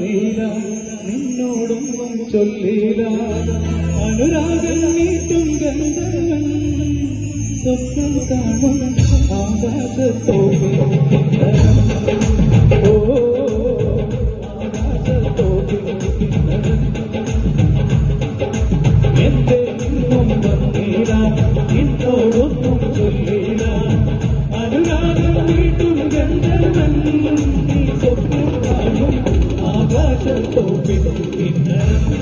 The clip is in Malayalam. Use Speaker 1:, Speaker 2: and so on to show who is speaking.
Speaker 1: നീലം നിന്നോടും ചൊല്ലീല അനുരാഗം നീട്ടും ഗന്ധർവൻ. സ്വപ്നം കാണും ആകാശത്തോടെ നീ സ്വപ്നം കാണും ആകാശത്തോപ്പിൽ ഇന്നരം